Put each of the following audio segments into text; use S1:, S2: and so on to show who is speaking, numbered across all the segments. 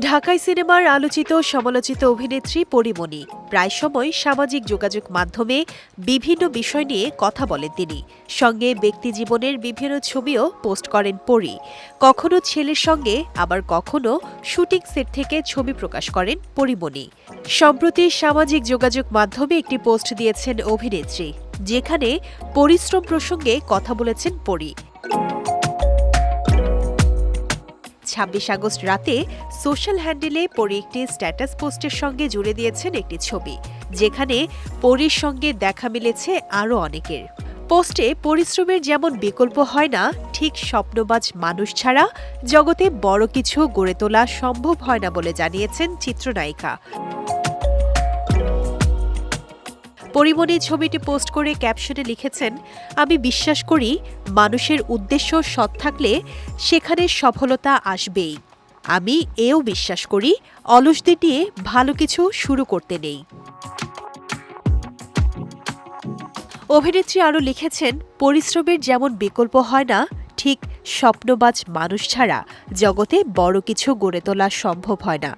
S1: ঢাকাই সিনেমার আলোচিত সমালোচিত অভিনেত্রী পরিমণি প্রায় সময় সামাজিক যোগাযোগ মাধ্যমে বিভিন্ন বিষয় নিয়ে কথা বলেন তিনি। সঙ্গে ব্যক্তিজীবনের বিভিন্ন ছবিও পোস্ট করেন পরি। কখনো ছেলের সঙ্গে, আবার কখনো শুটিং সেট থেকে ছবি প্রকাশ করেন পরিমণি। সম্প্রতি সামাজিক যোগাযোগ মাধ্যমে একটি পোস্ট দিয়েছেন অভিনেত্রী, যেখানে পরিশ্রম প্রসঙ্গে কথা বলেছেন পরি। ছাব্বিশ আগস্ট রাতে সোশ্যাল হ্যান্ডেলে পরী একটি স্ট্যাটাস পোস্টের সঙ্গে জুড়ে দিয়েছেন একটি ছবি, যেখানে পরির সঙ্গে দেখা মিলেছে আরও অনেকের। পোস্টে, পরিশ্রমের যেমন বিকল্প হয় না, ঠিক স্বপ্নবাজ মানুষ ছাড়া জগতে বড় কিছু গড়ে তোলা সম্ভব হয় না বলে জানিয়েছেন চিত্রনায়িকা। পরিমণি ছবিটি পোস্ট করে ক্যাপশনে লিখেছেন, আমি বিশ্বাস করি মানুষের উদ্দেশ্য সৎ থাকলে সেখানে সফলতা আসবেই। আমি এও বিশ্বাস করি অলসদের নিয়ে ভালো কিছু শুরু করতে নেই। অভিনেত্রী আরও লিখেছেন, পরিশ্রমের যেমন বিকল্প হয় না, ঠিক স্বপ্নবাজ মানুষ ছাড়া জগতে বড় কিছু গড়ে তোলা সম্ভব হয় না।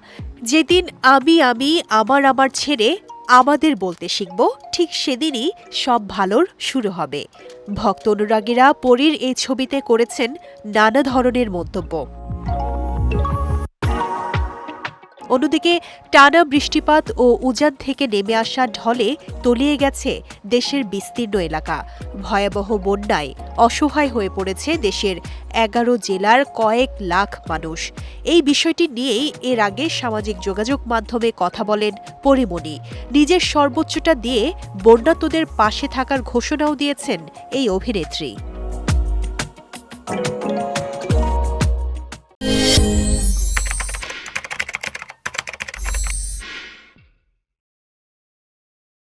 S1: যেদিন আমি আমি, আমার আমার ছেড়ে আমাদের বলতে শিখব, ঠিক সেদিনই সব ভালোর শুরু হবে। ভক্ত অনুরাগীরা পরীর এই ছবিতে করেছেন নানা ধরনের মন্তব্য। অন্যদিকে টানা বৃষ্টিপাত ও উজান থেকে নেমে আসা ঢলে তলিয়ে গেছে দেশের বিস্তীর্ণ এলাকা। ভয়াবহ বন্যায় অসহায় হয়ে পড়েছে দেশের এগারো জেলার কয়েক লাখ মানুষ। এই বিষয়টি নিয়েই এর আগে সামাজিক যোগাযোগ মাধ্যমে কথা বলেন পরিমণি। নিজের সর্বোচ্চটা দিয়ে বন্যাতদের পাশে থাকার ঘোষণাও দিয়েছেন এই অভিনেত্রী।